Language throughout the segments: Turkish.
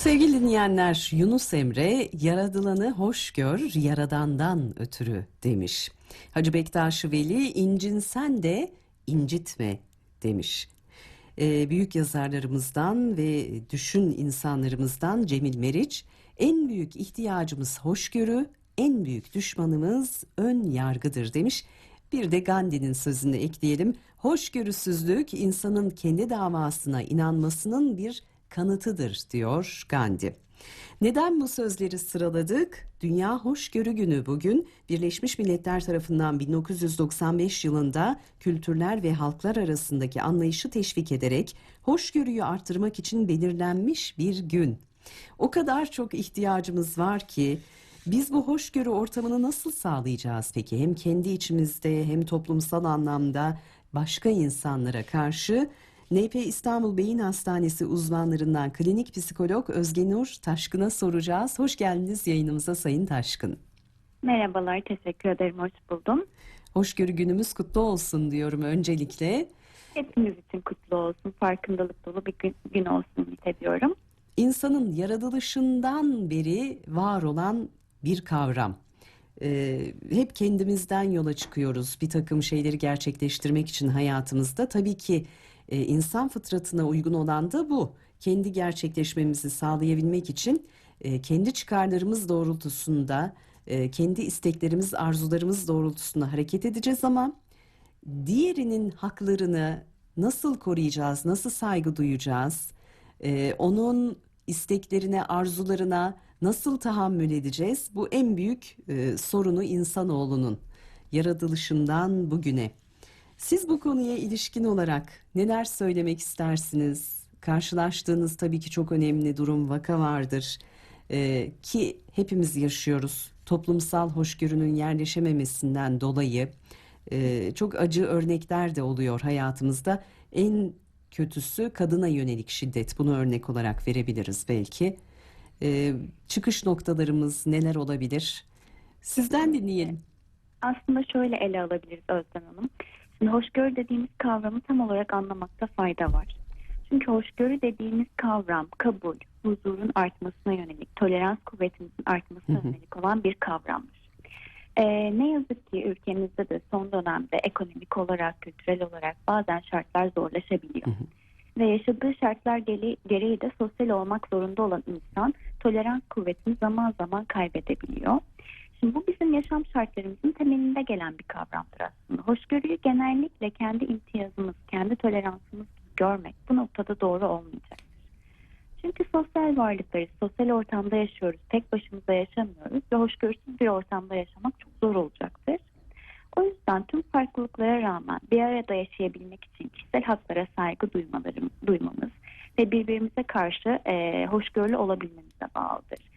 Sevgili dinleyenler, Yunus Emre yaradılanı hoş gör, yaradandan ötürü demiş. Hacı Bektaş Veli incinsen de incitme demiş. Ee, büyük yazarlarımızdan ve düşün insanlarımızdan Cemil Meriç, en büyük ihtiyacımız hoşgörü, en büyük düşmanımız ön yargıdır demiş. Bir de Gandhi'nin sözünü ekleyelim. Hoşgörüsüzlük insanın kendi davasına inanmasının bir kanıtıdır diyor Gandhi. Neden bu sözleri sıraladık? Dünya Hoşgörü Günü bugün Birleşmiş Milletler tarafından 1995 yılında kültürler ve halklar arasındaki anlayışı teşvik ederek hoşgörüyü arttırmak için belirlenmiş bir gün. O kadar çok ihtiyacımız var ki biz bu hoşgörü ortamını nasıl sağlayacağız peki? Hem kendi içimizde hem toplumsal anlamda başka insanlara karşı NP İstanbul Beyin Hastanesi uzmanlarından klinik psikolog Özge Nur Taşkın'a soracağız. Hoş geldiniz yayınımıza Sayın Taşkın. Merhabalar, teşekkür ederim. Hoş buldum. Hoşgörü günümüz kutlu olsun diyorum öncelikle. Hepimiz için kutlu olsun, farkındalık dolu bir gün, gün olsun ümit ediyorum. İnsanın yaratılışından beri var olan bir kavram. Ee, hep kendimizden yola çıkıyoruz bir takım şeyleri gerçekleştirmek için hayatımızda. Tabii ki e, insan fıtratına uygun olan da bu. Kendi gerçekleşmemizi sağlayabilmek için e, kendi çıkarlarımız doğrultusunda, e, kendi isteklerimiz, arzularımız doğrultusunda hareket edeceğiz ama diğerinin haklarını nasıl koruyacağız, nasıl saygı duyacağız, e, onun isteklerine, arzularına nasıl tahammül edeceğiz? Bu en büyük e, sorunu insanoğlunun yaratılışından bugüne. Siz bu konuya ilişkin olarak neler söylemek istersiniz? Karşılaştığınız tabii ki çok önemli durum vaka vardır. Ee, ki hepimiz yaşıyoruz. Toplumsal hoşgörünün yerleşememesinden dolayı e, çok acı örnekler de oluyor hayatımızda. En kötüsü kadına yönelik şiddet. Bunu örnek olarak verebiliriz belki. Ee, çıkış noktalarımız neler olabilir? Sizden dinleyelim. Aslında şöyle ele alabiliriz Özlem Hanım. Şimdi hoşgörü dediğimiz kavramı tam olarak anlamakta fayda var. Çünkü hoşgörü dediğimiz kavram kabul, huzurun artmasına yönelik, tolerans kuvvetimizin artmasına Hı hı. yönelik olan bir kavramdır. Ee, ne yazık ki ülkemizde de son dönemde ekonomik olarak, kültürel olarak bazen şartlar zorlaşabiliyor. Hı hı. Ve yaşadığı şartlar gere- gereği de sosyal olmak zorunda olan insan tolerans kuvvetini zaman zaman kaybedebiliyor. Şimdi bu bizim yaşam şartlarımızın temelinde gelen bir kavramdır aslında. Hoşgörüyü genellikle kendi imtiyazımız, kendi toleransımız görmek bu noktada doğru olmayacaktır. Çünkü sosyal varlıklarız, sosyal ortamda yaşıyoruz, tek başımıza yaşamıyoruz ve hoşgörüsüz bir ortamda yaşamak çok zor olacaktır. O yüzden tüm farklılıklara rağmen bir arada yaşayabilmek için kişisel haklara saygı duymalarım, duymamız ve birbirimize karşı e, hoşgörülü olabilmemize bağlıdır.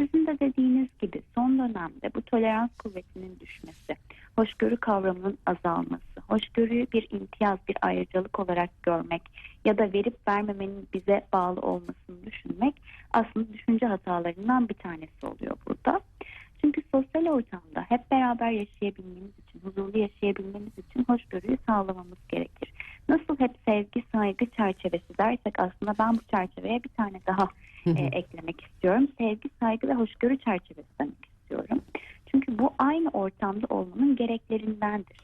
Sizin de dediğiniz gibi son dönemde bu tolerans kuvvetinin düşmesi, hoşgörü kavramının azalması, hoşgörüyü bir imtiyaz, bir ayrıcalık olarak görmek ya da verip vermemenin bize bağlı olmasını düşünmek aslında düşünce hatalarından bir tanesi oluyor burada. Çünkü sosyal ortamda hep beraber yaşayabilmemiz için, huzurlu yaşayabilmemiz için hoşgörüyü sağlamamız gerekir. Nasıl hep sevgi, saygı çerçevesi dersek aslında ben bu çerçeveye bir tane daha e, eklemek istiyorum. Sevgi, saygı ve hoşgörü çerçevesi demek istiyorum. Çünkü bu aynı ortamda olmanın gereklerindendir.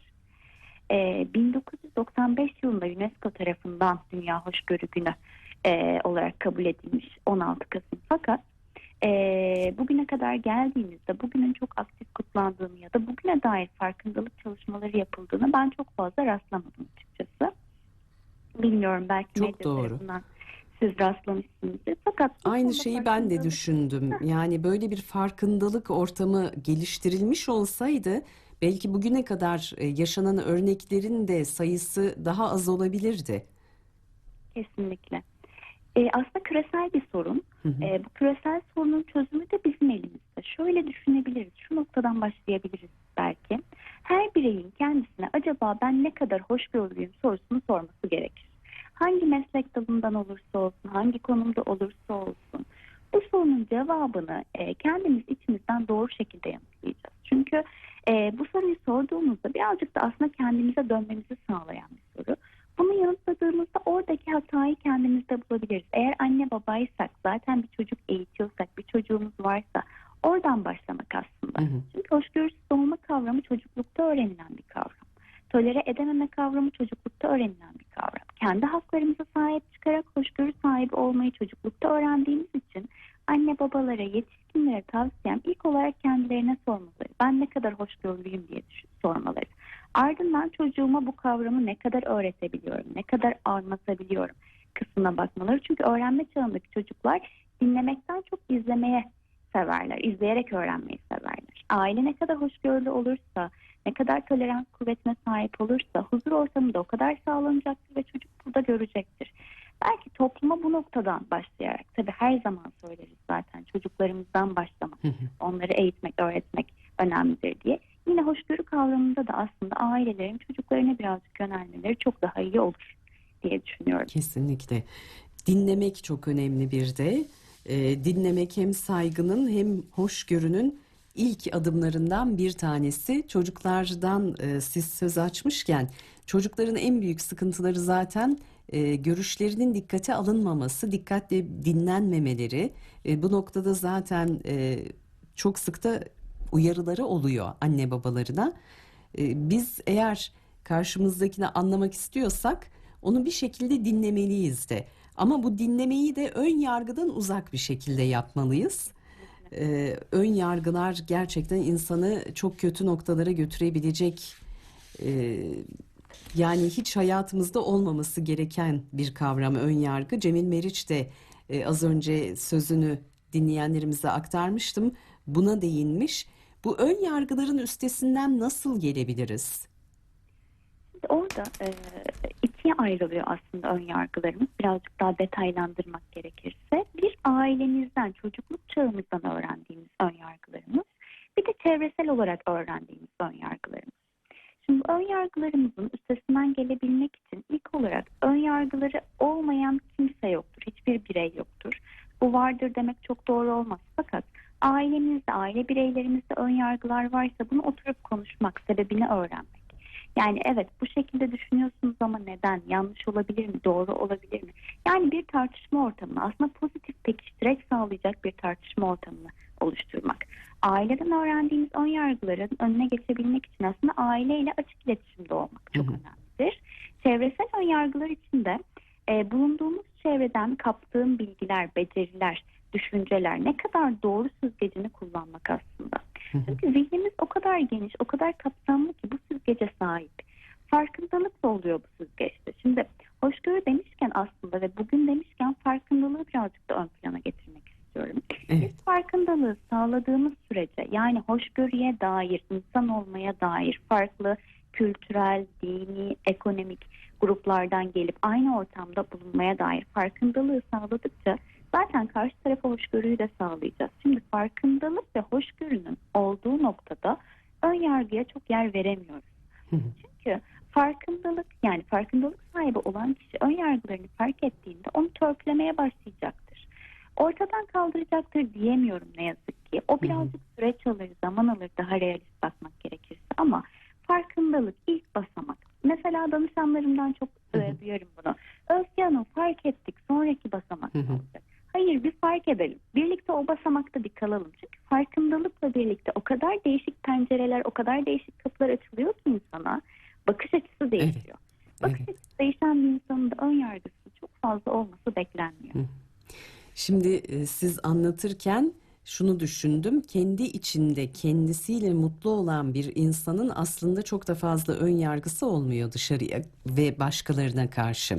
E, 1995 yılında UNESCO tarafından Dünya Hoşgörü Günü e, olarak kabul edilmiş 16 Kasım. Fakat e, bugüne kadar geldiğimizde bugünün çok aktif kutlandığını ya da bugüne dair farkındalık çalışmaları yapıldığını ben çok fazla rastlamadım açıkçası. Bilmiyorum belki Çok medya doğru. tarafından siz rastlamışsınızdır. Fakat Aynı şeyi ben de düşündüm. Yani böyle bir farkındalık ortamı geliştirilmiş olsaydı belki bugüne kadar e, yaşanan örneklerin de sayısı daha az olabilirdi. Kesinlikle. Ee, aslında küresel bir sorun. Hı hı. Ee, bu küresel sorunun çözümü de bizim elimizde. Şöyle düşünebiliriz. Şu noktadan başlayabiliriz belki. Her bireyin kendisine acaba ben ne kadar hoşgörülüyüm sorusunu sorması gerekir. Hangi meslek dalından olursa olsun, hangi konumda olursa olsun. Bu sorunun cevabını e, kendimiz içimizden doğru şekilde yanıtlayacağız. Çünkü e, bu soruyu sorduğumuzda birazcık da aslında kendimize dönmemizi sağlayan bir soru. Bunu yanıtladığımızda oradaki hatayı kendimizde bulabiliriz. Eğer anne babaysak, zaten bir çocuk eğitiyorsak, bir çocuğumuz varsa oradan başlamak aslında. Hı hı. Çünkü hoşgörüsüz olma kavramı çocuklukta öğrenilen bir kavram. Tolere edememe kavramı çocuklukta öğrenilen bir kavram. Kendi haklarımıza sahip çıkarak hoşgörü sahibi olmayı çocuklukta öğrendiğimiz için babalara, yetişkinlere tavsiyem ilk olarak kendilerine sormaları. Ben ne kadar hoşgörülüyüm diye düşün, sormaları. Ardından çocuğuma bu kavramı ne kadar öğretebiliyorum, ne kadar anlatabiliyorum kısmına bakmaları. Çünkü öğrenme çağındaki çocuklar dinlemekten çok izlemeye severler. İzleyerek öğrenmeyi severler. Aile ne kadar hoşgörülü olursa, ne kadar tolerans kuvvetine sahip olursa huzur ortamı da o kadar sağlanacaktır ve çocuk burada görecektir. Belki topluma bu noktadan başlayarak, tabii her zaman söyleriz zaten çocuklarımızdan başlamak, onları eğitmek, öğretmek önemlidir diye. Yine hoşgörü kavramında da aslında ailelerin çocuklarına birazcık yönelmeleri çok daha iyi olur diye düşünüyorum. Kesinlikle. Dinlemek çok önemli bir de. Ee, dinlemek hem saygının hem hoşgörünün ilk adımlarından bir tanesi. Çocuklardan e, siz söz açmışken çocukların en büyük sıkıntıları zaten e, görüşlerinin dikkate alınmaması, dikkatle dinlenmemeleri. E, bu noktada zaten e, çok sık da uyarıları oluyor anne babalarına. E, biz eğer karşımızdakini anlamak istiyorsak onu bir şekilde dinlemeliyiz de. Ama bu dinlemeyi de ön yargıdan uzak bir şekilde yapmalıyız. Ee, ön yargılar gerçekten insanı çok kötü noktalara götürebilecek e, yani hiç hayatımızda olmaması gereken bir kavram ön yargı. Cemil Meriç de e, az önce sözünü dinleyenlerimize aktarmıştım. Buna değinmiş. Bu ön yargıların üstesinden nasıl gelebiliriz? Orada e, ikiye ayrılıyor aslında ön yargılarımız. Birazcık daha detaylandırmak gerekirse. Bir ailemizden, çocukluk çağımızdan öğrendiğimiz ön yargılarımız. Bir de çevresel olarak öğrendiğimiz ön yargılarımız. Ön yargılarımızın üstesinden gelebilmek için ilk olarak ön yargıları olmayan kimse yoktur. Hiçbir birey yoktur. Bu vardır demek çok doğru olmaz. Fakat ailemizde, aile bireylerimizde ön yargılar varsa bunu oturup konuşmak, sebebini öğrenmek. Yani evet bu şekilde düşünüyorsunuz ama neden? Yanlış olabilir mi? Doğru olabilir mi? Yani bir tartışma ortamını aslında pozitif pekiştirek sağlayacak bir tartışma ortamını oluşturmak. Aileden öğrendiğimiz ön yargıların önüne geçebilmek için aslında aileyle açık iletişimde olmak çok Hı hı. önemlidir. Çevresel ön yargılar için de e, bulunduğumuz çevreden kaptığım bilgiler, beceriler, düşünceler ne kadar doğru süzgecini kullanmak aslında. Hı hı. Çünkü zihnimiz o kadar geniş, o kadar kapsamlı ki bu süzgece sahip. Farkındalık da oluyor bu süzgeçte. Şimdi hoşgörü demişken aslında ve bugün demişken farkındalığı birazcık da ön plana getirmek istiyorum. Evet. Biz farkındalığı sağladığımız sürece yani hoşgörüye dair, insan olmaya dair farklı kültürel, dini, ekonomik gruplardan gelip aynı ortamda bulunmaya dair farkındalığı sağladıkça zaten karşı tarafa hoşgörüyü de sağlayacağız. Şimdi farkındalık ve hoşgörünün olduğu noktada ön yargıya çok yer veremiyoruz. Hı hı. Çünkü farkındalık yani farkındalık sahibi olan kişi ön yargılarını fark ettiğinde onu törpülemeye başlayacaktır. Ortadan kaldıracaktır diyemiyorum ne yazık ki. O birazcık süreç alır, zaman alır daha realist bakmak gerekirse ama farkındalık ilk basamak. Mesela danışanlarımdan çok Hı e, hı. duyarım bunu. Özge Hanım fark ettik sonraki basamak Hı hı. olacak? Hayır bir fark edelim. Birlikte o basamakta bir kalalım. Çünkü farkındalıkla birlikte o kadar değişik pencereler, o kadar değişik kapılar açılıyor ki insana. Bakış açısı değişiyor. Bakış Evet. açısı değişen bir insanın da ön yargısı çok fazla olması beklenmiyor. Şimdi e, siz anlatırken şunu düşündüm. Kendi içinde kendisiyle mutlu olan bir insanın aslında çok da fazla ön yargısı olmuyor dışarıya ve başkalarına karşı.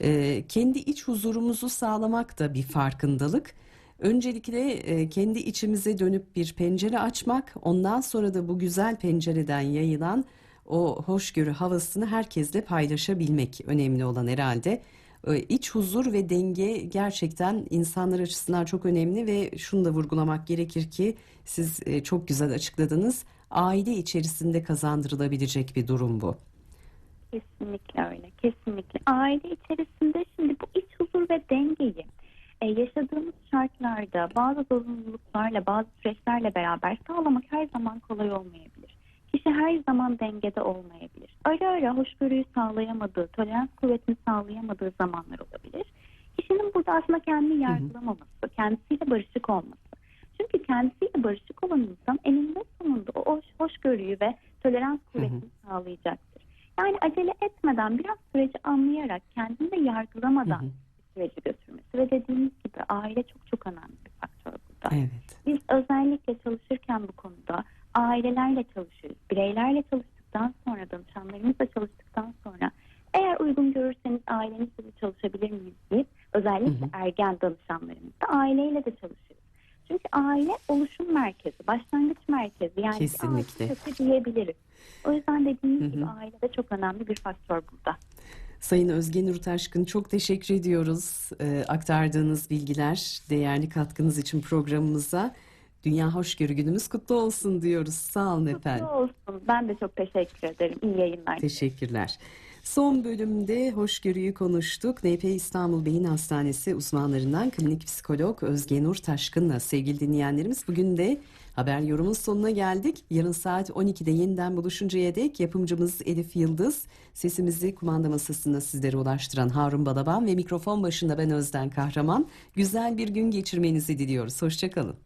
E, kendi iç huzurumuzu sağlamak da bir farkındalık. Öncelikle e, kendi içimize dönüp bir pencere açmak, ondan sonra da bu güzel pencereden yayılan o hoşgörü havasını herkesle paylaşabilmek önemli olan herhalde. E, İç huzur ve denge gerçekten insanlar açısından çok önemli ve şunu da vurgulamak gerekir ki siz e, çok güzel açıkladınız. Aile içerisinde kazandırılabilecek bir durum bu. Kesinlikle öyle. Kesinlikle. Aile içerisinde şimdi bu iç huzur ve dengeyi e, yaşadığımız şartlarda bazı zorunluluklarla, bazı süreçlerle beraber sağlamak her zaman kolay olmayabilir. Kişi her zaman dengede olmayabilir. Ara ara hoşgörüyü sağlayamadığı, tolerans kuvvetini sağlayamadığı zamanlar olabilir. Kişinin burada aslında kendini yargılamaması, kendisiyle barışık olması. Çünkü kendisiyle barışık olan insan eninde sonunda o hoş, hoşgörüyü ve tolerans kuvvetini sağlayacaktır. Yani acele etmeden biraz süreci anlayarak kendini de yargılamadan Hı hı. süreci götürmesi ve dediğimiz gibi aile çok çok önemli bir faktör burada. Evet. Biz özellikle çalışırken bu konuda ailelerle çalışıyoruz. Bireylerle çalıştıktan sonra, danışanlarımızla çalıştıktan sonra eğer uygun görürseniz ailenizle de çalışabilir miyiz deyip özellikle Hı hı. ergen danışanlarımızda aileyle de çalışıyoruz. Çünkü aile oluşum merkezi, başlangıç merkezi. Yani Kesinlikle. kötü diyebiliriz. O yüzden dediğimiz Hı hı. gibi aile de çok önemli bir faktör burada. Sayın Özge Nur Taşkın çok teşekkür ediyoruz. Ee, aktardığınız bilgiler, değerli katkınız için programımıza. Dünya Hoşgörü Günümüz kutlu olsun diyoruz. Sağ olun efendim. Mutlu olsun. Ben de çok teşekkür ederim. İyi yayınlar. Teşekkürler. Son bölümde hoşgörüyü konuştuk. NP İstanbul Beyin Hastanesi uzmanlarından klinik psikolog Özge Nur Taşkın'la sevgili dinleyenlerimiz. Bugün de haber yorumun sonuna geldik. Yarın saat 12'de yeniden buluşuncaya dek yapımcımız Elif Yıldız, sesimizi kumanda masasında sizlere ulaştıran Harun Balaban ve mikrofon başında ben Özden Kahraman. Güzel bir gün geçirmenizi diliyoruz. Hoşçakalın.